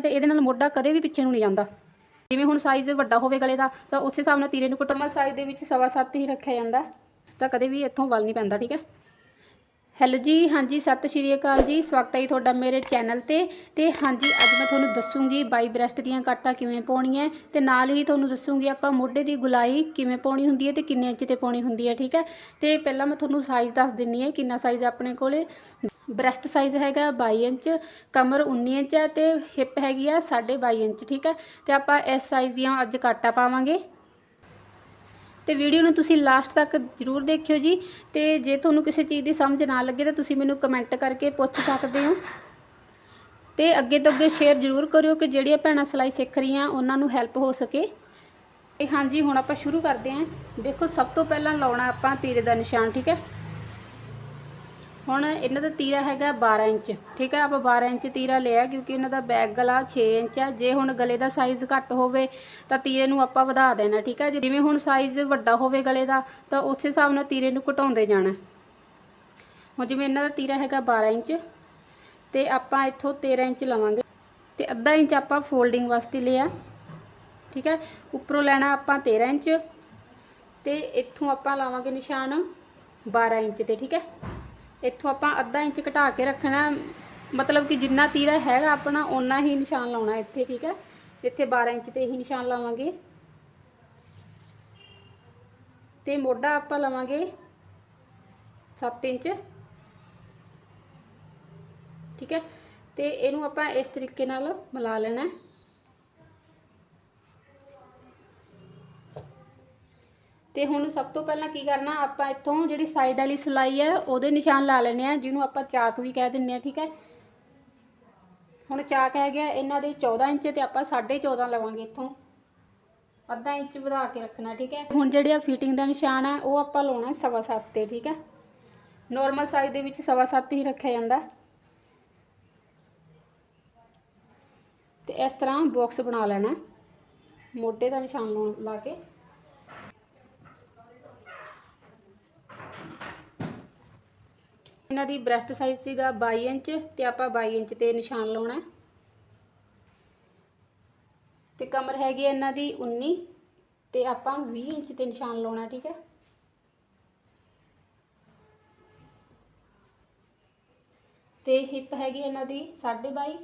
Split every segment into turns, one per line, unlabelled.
ਹੈ ਤੇ ਇਹਦੇ ਨਾਲ ਮੋਢਾ ਕਦੇ ਵੀ ਪਿੱਛੇ ਨੂੰ ਨਹੀਂ ਜਾਂਦਾ। ਜਿਵੇਂ ਹੁਣ ਸਾਈਜ਼ ਵੱਡਾ ਹੋਵੇ ਗਲੇ ਦਾ, ਤਾਂ ਉਸੇ ਹਿਸਾਬ ਨਾਲ ਤੀਰੇ ਨੂੰ ਕੁੱਟਮਲ ਸਾਈਜ਼ ਦੇ ਵਿੱਚ ਸਵਾ ਸੱਤ ਹੀ ਰੱਖਿਆ ਜਾਂਦਾ। ਤਾਂ ਕਦੇ ਵੀ ਇੱਥੋਂ ਵਲ ਨਹੀਂ ਪੈਂਦਾ, ਠੀਕ ਹੈ? ਹੈਲੋ ਜੀ, ਹਾਂਜੀ, ਸਤਿ ਸ਼੍ਰੀ ਅਕਾਲ ਜੀ। ਸਵਾਗਤ ਹੈ ਜੀ ਤੁਹਾਡਾ ਮੇਰੇ ਚੈਨਲ ਤੇ। ਤੇ ਹਾਂਜੀ, ਅੱਜ ਮੈਂ ਤੁਹਾਨੂੰ ਦੱਸੂਗੀ ਬਾਈ ਬ੍ਰੈਸਟ ਦੀਆਂ ਕਾਟਾਂ ਕਿਵੇਂ ਪਾਉਣੀਆਂ ਤੇ ਨਾਲ ਹੀ ਤੁਹਾਨੂੰ ਦੱਸੂਗੀ ਆਪਾਂ ਮੋਢੇ ਦੀ ਗੁਲਾਈ ਕਿਵੇਂ ਪਾਉਣੀ ਹੁੰਦੀ ਹੈ ਤੇ ਕਿੰਨੇ ਇੰਚ ਤੇ ਪਾਉਣੀ ਹੁੰਦੀ ਹੈ, ਠੀਕ ਹੈ? ਤੇ ਪਹਿਲਾਂ ਮੈਂ ਤੁਹਾਨੂੰ ਸਾਈਜ਼ ਦੱਸ ਦਿੰਨੀ ਹੈ ਕਿੰਨਾ ਸਾਈਜ਼ ਆਪਣੇ ਕੋਲੇ। ਬ੍ਰੈਸਟ ਸਾਈਜ਼ ਹੈਗਾ 22 ਇੰਚ, ਕਮਰ 19 ਇੰਚ ਹੈ ਤੇ ਹਿਪ ਹੈਗੀ ਆ 22.5 ਇੰਚ, ਠੀਕ ਹੈ ਤੇ ਆਪਾਂ ਇਸ ਸਾਈਜ਼ ਦੀਆਂ ਅੱਜ ਕਾਟਾਂ ਪਾਵਾਂਗੇ। ਤੇ ਵੀਡੀਓ ਨੂੰ ਤੁਸੀਂ ਲਾਸਟ ਤੱਕ ਜਰੂਰ ਦੇਖਿਓ ਜੀ। ਤੇ ਜੇ ਤੁਹਾਨੂੰ ਕਿਸੇ ਚੀਜ਼ ਦੀ ਸਮਝ ਨਾ ਲੱਗੇ ਤਾਂ ਤੁਸੀਂ ਮੈਨੂੰ ਕਮੈਂਟ ਕਰਕੇ ਪੁੱਛ ਸਕਦੇ ਹੋ। ਤੇ ਅੱਗੇ ਤੋਂ ਅੱਗੇ ਸ਼ੇਅਰ ਜਰੂਰ ਕਰਿਓ ਕਿ ਜਿਹੜੀਆਂ ਭੈਣਾਂ ਸਿਲਾਈ ਸਿੱਖ ਰਹੀਆਂ, ਉਹਨਾਂ ਨੂੰ ਹੈਲਪ ਹੋ ਸਕੇ। ਤੇ ਹਾਂਜੀ, ਹੁਣ ਆਪਾਂ ਸ਼ੁਰੂ ਕਰਦੇ ਹਾਂ। ਦੇਖੋ, ਸਭ ਤੋਂ ਪਹਿਲਾਂ ਲਾਉਣਾ ਆਪਾਂ ਤੀਰੇ ਦਾ ਨਿਸ਼ਾਨ, ਠੀਕ ਹੈ ਹੁਣ ਇਹਨਾਂ ਦਾ ਤੀਰਾ ਹੈਗਾ 12 ਇੰਚ, ਠੀਕ ਹੈ? ਆਪਾਂ 12 ਇੰਚ ਤੀਰਾ ਲਿਆ ਕਿਉਂਕਿ ਇਹਨਾਂ ਦਾ ਬੈਕ ਗਲਾ 6 ਇੰਚ ਹੈ। ਜੇ ਹੁਣ ਗਲੇ ਦਾ ਸਾਈਜ਼ ਘੱਟ ਹੋਵੇ ਤਾਂ ਤੀਰੇ ਨੂੰ ਆਪਾਂ ਵਧਾ ਦੇਣਾ, ਠੀਕ ਹੈ? ਜਿਵੇਂ ਹੁਣ ਸਾਈਜ਼ ਵੱਡਾ ਹੋਵੇ ਗਲੇ ਦਾ, ਤਾਂ ਉਸੇ ਹਿਸਾਬ ਨਾਲ ਤੀਰੇ ਨੂੰ ਘਟਾਉਂਦੇ ਜਾਣਾ। ਹੁਣ ਜਿਵੇਂ ਇਹਨਾਂ ਦਾ ਤੀਰਾ ਹੈਗਾ 12 ਇੰਚ ਤੇ ਆਪਾਂ ਇੱਥੋਂ 13 ਇੰਚ ਲਵਾਂਗੇ ਤੇ ਅੱਧਾ ਇੰਚ ਆਪਾਂ ਫੋਲਡਿੰਗ ਵਾਸਤੇ ਲਿਆ, ਠੀਕ ਹੈ? ਉੱਪਰੋਂ ਲੈਣਾ ਆਪਾਂ 13 ਇੰਚ ਤੇ ਇੱਥੋਂ ਆਪਾਂ ਲਾਵਾਂਗੇ ਨਿਸ਼ਾਨ 12 ਇੰਚ ਤੇ, ਠੀਕ ਹੈ? ਇੱਥੋਂ ਆਪਾਂ ਅੱਧਾ ਇੰਚ ਘਟਾ ਕੇ ਰੱਖਣਾ ਮਤਲਬ ਕਿ ਜਿੰਨਾ ਤੀਰਾ ਹੈਗਾ ਆਪਣਾ, ਓਨਾ ਹੀ ਨਿਸ਼ਾਨ ਲਾਉਣਾ ਇੱਥੇ, ਠੀਕ ਹੈ? ਇੱਥੇ 12 ਇੰਚ ਤੇ ਹੀ ਨਿਸ਼ਾਨ ਲਾਵਾਂਗੇ। ਤੇ ਮੋਢਾ ਆਪਾਂ ਲਵਾਂਗੇ 7 ਇੰਚ। ਠੀਕ ਹੈ? ਤੇ ਇਹਨੂੰ ਆਪਾਂ ਇਸ ਤਰੀਕੇ ਨਾਲ ਮਿਲਾ ਲੈਣਾ ਤੇ ਹੁਣ ਸਭ ਤੋਂ ਪਹਿਲਾਂ ਕੀ ਕਰਨਾ, ਆਪਾਂ ਇੱਥੋਂ ਜਿਹੜੀ ਸਾਈਡ ਵਾਲੀ ਸਲਾਈ ਹੈ, ਉਹਦੇ ਨਿਸ਼ਾਨ ਲਾ ਲੈਣੇ ਆ ਜਿਹਨੂੰ ਆਪਾਂ ਚਾਕ ਵੀ ਕਹਿ ਦਿੰਨੇ ਆ ਠੀਕ ਹੈ? ਹੁਣ ਚਾਕ ਹੈ ਗਿਆ ਇਹਨਾਂ ਦੇ 14 ਇੰਚ ਤੇ ਆਪਾਂ 14.5 ਲਵਾਂਗੇ ਇੱਥੋਂ। ਅੱਧਾ ਇੰਚ ਵਧਾ ਕੇ ਰੱਖਣਾ, ਠੀਕ ਹੈ? ਹੁਣ ਜਿਹੜੀ ਆ ਫਿਟਿੰਗ ਦਾ ਨਿਸ਼ਾਨ ਹੈ ਉਹ ਆਪਾਂ ਲਾਉਣਾ ਸਵਾ ਸੱਤ ਤੇ, ਠੀਕ ਹੈ? ਨਾਰਮਲ ਸਾਈਜ਼ ਦੇ ਵਿੱਚ ਸਵਾ ਸੱਤ ਹੀ ਰੱਖਿਆ ਜਾਂਦਾ। ਤੇ ਇਸ ਤਰ੍ਹਾਂ ਬਾਕਸ ਬਣਾ ਲੈਣਾ ਮੋਢੇ ਦਾ ਨਿਸ਼ਾਨ ਲਾਉਣ- ਲਾ ਕੇ। ਇਹਨਾਂ ਦੀ ਬ੍ਰੈਸਟ ਸਾਈਜ਼ ਸੀਗਾ 22 ਇੰਚ ਤੇ ਆਪਾਂ 22 ਇੰਚ ਤੇ ਨਿਸ਼ਾਨ ਲਾਉਣਾ ਹੈ। ਤੇ ਕਮਰ ਹੈਗੀ ਇਹਨਾਂ ਦੀ 19 ਤੇ ਆਪਾਂ 20 ਇੰਚ ਤੇ ਨਿਸ਼ਾਨ ਲਾਉਣਾ ਠੀਕ ਹੈ। ਤੇ ਹਿੱਪ ਹੈਗੀ ਇਹਨਾਂ ਦੀ 22.5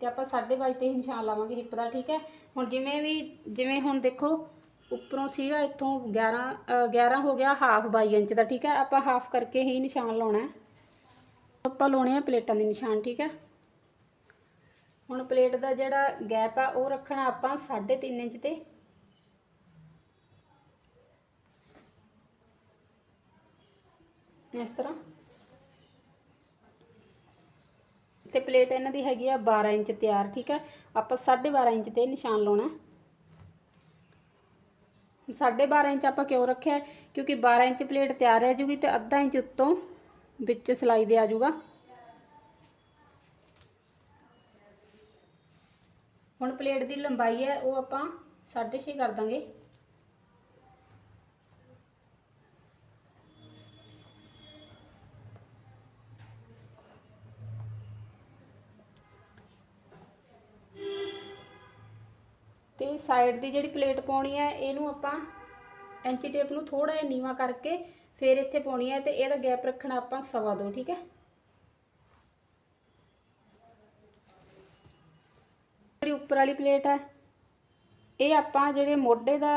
ਤੇ ਆਪਾਂ 22.5 ਤੇ ਹੀ ਨਿਸ਼ਾਨ ਲਾਵਾਂਗੇ ਹਿੱਪ ਦਾ ਠੀਕ ਹੈ। ਹੁਣ ਜਿਵੇਂ ਵੀ ਜਿਵੇਂ ਹੁਣ ਦੇਖੋ ਉੱਪਰੋਂ ਸੀਗਾ ਇੱਥੋਂ 11 ਅ, 11 ਹੋ ਗਿਆ ਹਾਫ 22 ਇੰਚ ਦਾ ਠੀਕ ਹੈ। ਆਪਾਂ ਹਾਫ ਕਰਕੇ ਹੀ ਨਿਸ਼ਾਨ ਲਾਉਣਾ ਹੈ। ਆਪਾਂ ਲਾਉਣੇ ਆ ਪਲੇਟਾਂ ਦੇ ਨਿਸ਼ਾਨ, ਠੀਕ ਹੈ? ਹੁਣ ਪਲੇਟ ਦਾ ਜਿਹੜਾ ਗੈਪ ਆ, ਉਹ ਰੱਖਣਾ ਆਪਾਂ 3.5 ਇੰਚ ਤੇ। ਇਸ ਤਰ੍ਹਾਂ। ਤੇ ਪਲੇਟ ਇਹਨਾਂ ਦੀ ਹੈਗੀ ਆ 12 ਇੰਚ ਤਿਆਰ, ਠੀਕ ਹੈ? ਆਪਾਂ 12.5 ਇੰਚ ਤੇ ਨਿਸ਼ਾਨ ਲਾਉਣਾ ਹੈ। 12.5 ਇੰਚ ਆਪਾਂ ਕਿਉਂ ਰੱਖਿਆ? ਕਿਉਂਕਿ 12 ਇੰਚ ਪਲੇਟ ਤਿਆਰ ਰਹਿ ਜੂਗੀ ਤੇ ਅੱਧਾ ਇੰਚ ਉੱਤੋਂ ਵਿੱਚ ਸਿਲਾਈ ਦੇ ਆ ਜਾਊਗਾ ਹੁਣ ਪਲੇਟ ਦੀ ਲੰਬਾਈ ਹੈ, ਉਹ ਆਪਾਂ 6.5 ਕਰ ਦਾਂਗੇ। ਤੇ ਸਾਈਡ ਦੀ ਜਿਹੜੀ ਪਲੇਟ ਪਾਉਣੀ ਹੈ, ਇਹਨੂੰ ਆਪਾਂ ਐਂਚੀ ਟੇਪ ਨੂੰ ਥੋੜਾ ਜਿਹਾ ਨੀਵਾ ਕਰਕੇ ਫਿਰ ਇੱਥੇ ਪਾਉਣੀ ਹੈ ਤੇ ਇਹਦਾ ਗੈਪ ਰੱਖਣਾ ਆਪਾਂ ਸਵਾ ਦੋ, ਠੀਕ ਹੈ? ਜਿਹੜੀ ਉੱਪਰ ਵਾਲੀ ਪਲੇਟ ਹੈ ਇਹ ਆਪਾਂ ਜਿਹੜੇ ਮੋਢੇ ਦਾ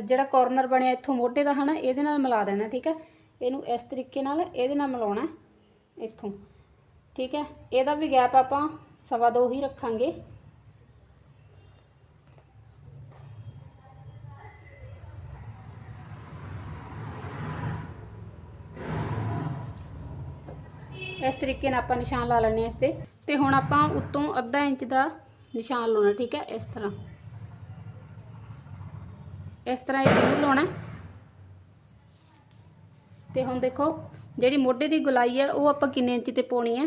ਜਿਹੜਾ ਕਾਰਨਰ ਬਣਿਆ ਇੱਥੋਂ ਮੋਢੇ ਦਾ ਹਨਾ, ਇਹਦੇ ਨਾਲ ਮਿਲਾ ਦੇਣਾ, ਠੀਕ ਹੈ? ਇਹਨੂੰ ਇਸ ਤਰੀਕੇ ਨਾਲ ਇਹਦੇ ਨਾਲ ਮਿਲਾਉਣਾ ਇੱਥੋਂ, ਠੀਕ ਹੈ? ਇਹਦਾ ਵੀ ਗੈਪ ਆਪਾਂ ਸਵਾ ਦੋ ਹੀ ਰੱਖਾਂਗੇ। ਇਸ ਤਰੀਕੇ ਨਾਲ ਆਪਾਂ ਨਿਸ਼ਾਨ ਲਾ ਲੈਣੇ ਇਸ ਤੇ। ਤੇ ਹੁਣ ਆਪਾਂ ਉੱਤੋਂ ਅੱਧਾ ਇੰਚ ਦਾ ਨਿਸ਼ਾਨ ਲਾਉਣਾ, ਠੀਕ ਹੈ? ਇਸ ਤਰ੍ਹਾਂ। ਇਸ ਤਰ੍ਹਾਂ ਇਹ ਜ਼ਰੂਰ ਲਾਉਣਾ ਤੇ ਹੁਣ ਦੇਖੋ, ਜਿਹੜੀ ਮੋਢੇ ਦੀ ਗੁਲਾਈ ਹੈ, ਉਹ ਆਪਾਂ ਕਿੰਨੇ ਇੰਚ ਤੇ ਪਾਉਣੀ ਹੈ?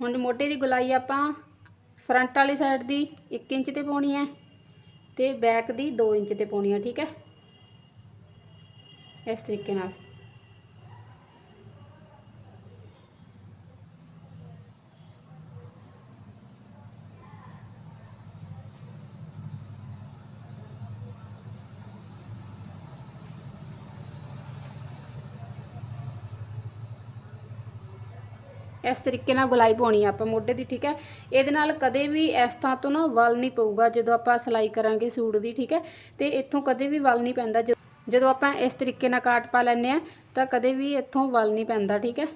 ਹੁਣ ਮੋਢੇ ਦੀ ਗੁਲਾਈ ਆਪਾਂ ਫਰੰਟ ਵਾਲੀ ਸਾਈਡ ਦੀ 1 ਇੰਚ ਤੇ ਪਾਉਣੀ ਹੈ ਤੇ ਬੈਕ ਦੀ 2 ਇੰਚ ਤੇ ਪਾਉਣੀ ਹੈ, ਠੀਕ ਹੈ? ਇਸ ਤਰੀਕੇ ਨਾਲ। ਇਸ ਤਰੀਕੇ ਨਾਲ ਗੁਲਾਈ ਪਾਉਣੀ ਆ ਆਪਾਂ ਮੋਢੇ ਦੀ, ਠੀਕ ਹੈ? ਇਹਦੇ ਨਾਲ ਕਦੇ ਵੀ ਇਸ ਥਾਂ ਤੋਂ ਨਾ ਵਲ ਨਹੀਂ ਪਊਗਾ, ਜਦੋਂ ਆਪਾਂ ਸਿਲਾਈ ਕਰਾਂਗੇ ਸੂਟ ਦੀ, ਠੀਕ ਹੈ? ਤੇ ਇੱਥੋਂ ਕਦੇ ਵੀ ਵਲ ਨਹੀਂ ਪੈਂਦਾ ਜ- ਜਦੋਂ ਆਪਾਂ ਇਸ ਤਰੀਕੇ ਨਾਲ ਕਾਟ ਪਾ ਲੈਂਦੇ ਆ, ਤਾਂ ਕਦੇ ਵੀ ਇੱਥੋਂ ਵਲ ਨਹੀਂ ਪੈਂਦਾ, ਠੀਕ ਹੈ?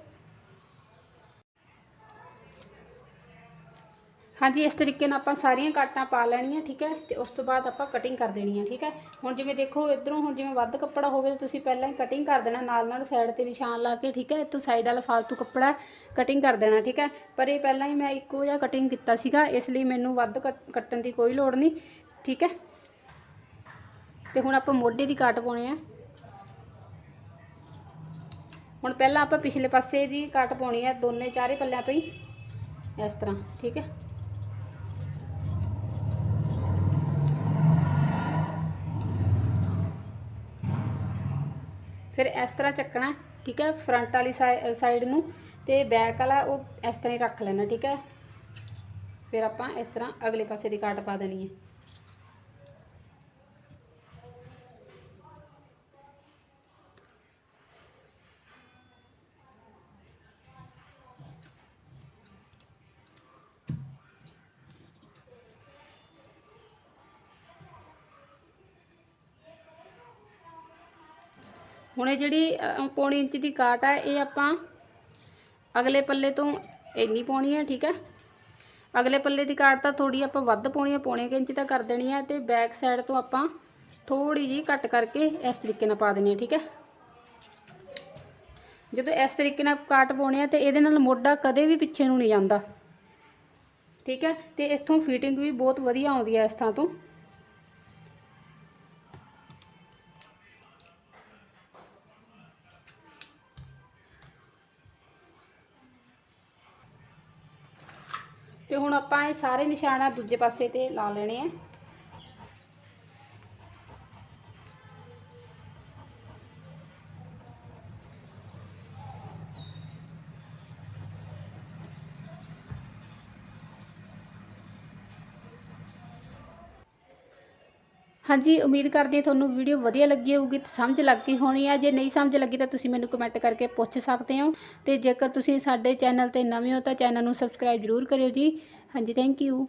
ਹਾਂਜੀ, ਇਸ ਤਰੀਕੇ ਨਾਲ ਆਪਾਂ ਸਾਰੀਆਂ ਕਾਟਾਂ ਪਾ ਲੈਣੀਆਂ, ਠੀਕ ਹੈ? ਤੇ ਉਸ ਤੋਂ ਬਾਅਦ ਆਪਾਂ ਕਟਿੰਗ ਕਰ ਦੇਣੀ ਹੈ ਠੀਕ ਹੈ? ਹੁਣ ਜਿਵੇਂ ਦੇਖੋ, ਇਧਰੋਂ ਹੁਣ ਜਿਵੇਂ ਵੱਧ ਕੱਪੜਾ ਹੋਵੇ ਤਾਂ ਤੁਸੀਂ ਪਹਿਲਾਂ ਹੀ ਕਟਿੰਗ ਕਰ ਦੇਣਾ ਨਾਲ ਨਾਲ ਸਾਈਡ ਤੇ ਨਿਸ਼ਾਨ ਲਾ ਕੇ, ਠੀਕ ਹੈ? ਇੱਥੋਂ ਸਾਈਡ ਵਾਲਾ ਫालतू ਕੱਪੜਾ ਕਟਿੰਗ ਕਰ ਦੇਣਾ, ਠੀਕ ਹੈ? ਪਰ ਇਹ ਪਹਿਲਾਂ ਹੀ ਮੈਂ ਇੱਕੋ ਜਿਹਾ ਕਟਿੰਗ ਕੀਤਾ ਸੀਗਾ, ਇਸ ਲਈ ਮੈਨੂੰ ਵੱਧ ਕੱਟ- ਕੱਟਣ ਦੀ ਕੋਈ ਲੋੜ ਨਹੀਂ, ਠੀਕ ਹੈ? ਤੇ ਹੁਣ ਆਪਾਂ ਮੋਢੇ ਦੀ ਕਾਟ ਪਾਉਣੇ ਆ ਹੁਣ ਪਹਿਲਾਂ ਆਪਾਂ ਪਿਛਲੇ ਪਾਸੇ ਦੀ ਕੱਟ ਪਾਉਣੀ ਹੈ, ਦੋਨੇ ਚਾਰੇ ਪੱਲਿਆਂ ਤੋਂ ਹੀ, ਇਸ ਤਰ੍ਹਾਂ, ਠੀਕ ਹੈ? ਫਿਰ ਇਸ ਤਰ੍ਹਾਂ ਚੱਕਣਾ, ਠੀਕ ਹੈ ਫਰੰਟ ਵਾਲੀ ਸਾਈਡ ਨੂੰ ਤੇ ਬੈਕ ਵਾਲਾ ਉਹ ਇਸ ਤਰ੍ਹਾਂ ਹੀ ਰੱਖ ਲੈਣਾ, ਠੀਕ ਹੈ। ਫਿਰ ਆਪਾਂ ਇਸ ਤਰ੍ਹਾਂ ਅਗਲੇ ਪਾਸੇ ਦੀ ਕਾਟ ਪਾ ਦੇਣੀ ਹੈ। ਹੁਣ ਇਹ ਜਿਹੜੀ ਪੌਣੀ ਇੰਚ ਦੀ ਕਾਟ ਹੈ ਇਹ ਆਪਾਂ ਅਗਲੇ ਪੱਲੇ ਤੋਂ ਇੰਨੀ ਪਾਉਣੀ ਹੈ ਠੀਕ ਹੈ ਅਗਲੇ ਪੱਲੇ ਦੀ ਕਾਟ ਤਾਂ ਥੋੜੀ ਆਪਾਂ ਵੱਧ ਪਾਉਣੀ ਹੈ ਪੌਣੇ ਕੁ ਇੰਚ ਤਾਂ ਕਰ ਦੇਣੀ ਹੈ ਤੇ ਬੈਕ ਸਾਈਡ ਤੋਂ ਆਪਾਂ ਥੋੜੀ ਜੀ ਕੱਟ ਕਰਕੇ ਇਸ ਤਰੀਕੇ ਨਾਲ ਪਾ ਦੇਣੀ ਹੈ ਠੀਕ ਹੈ ਜਦੋਂ ਇਸ ਤਰੀਕੇ ਨਾਲ ਕਾਟ ਪਾਉਣੀ ਹੈ ਤੇ ਇਹਦੇ ਨਾਲ ਮੋਢਾ ਕਦੇ ਵੀ ਪਿੱਛੇ ਨੂੰ ਨਹੀਂ ਜਾਂਦਾ। ਠੀਕ ਹੈ ਤੇ ਇਸਥੋਂ ਫਿਟਿੰਗ ਵੀ ਬਹੁਤ ਵਧੀਆ ਆਉਂਦੀ ਹੈ ਇਸ ਥਾਂ ਤੋਂ। ਤੇ ਹੁਣ ਆਪਾਂ ਇਹ ਸਾਰੇ ਨਿਸ਼ਾਨਾ ਦੂਜੇ ਪਾਸੇ ਤੇ ਲਾ ਲੈਣੇ ਆ। ਹਾਂਜੀ, ਉਮੀਦ ਕਰਦੀ ਹਾਂ ਤੁਹਾਨੂੰ ਵੀਡੀਓ ਵਧੀਆ ਲੱਗੀ ਹੋਊਗੀ ਤੇ ਸਮਝ ਲੱਗ ਗਈ ਹੋਣੀ ਆ। ਜੇ ਨਹੀਂ ਸਮਝ ਲੱਗੀ ਤਾਂ ਤੁਸੀਂ ਮੈਨੂੰ ਕਮੈਂਟ ਕਰਕੇ ਪੁੱਛ ਸਕਦੇ ਹੋ। ਤੇ ਜੇਕਰ ਤੁਸੀਂ ਸਾਡੇ ਚੈਨਲ ਤੇ ਨਵੇਂ ਹੋ ਤਾਂ ਚੈਨਲ ਨੂੰ ਸਬਸਕ੍ਰਾਈਬ ਜ਼ਰੂਰ ਕਰਿਓ ਜੀ। ਹਾਂਜੀ ਥੈਂਕ ਯੂ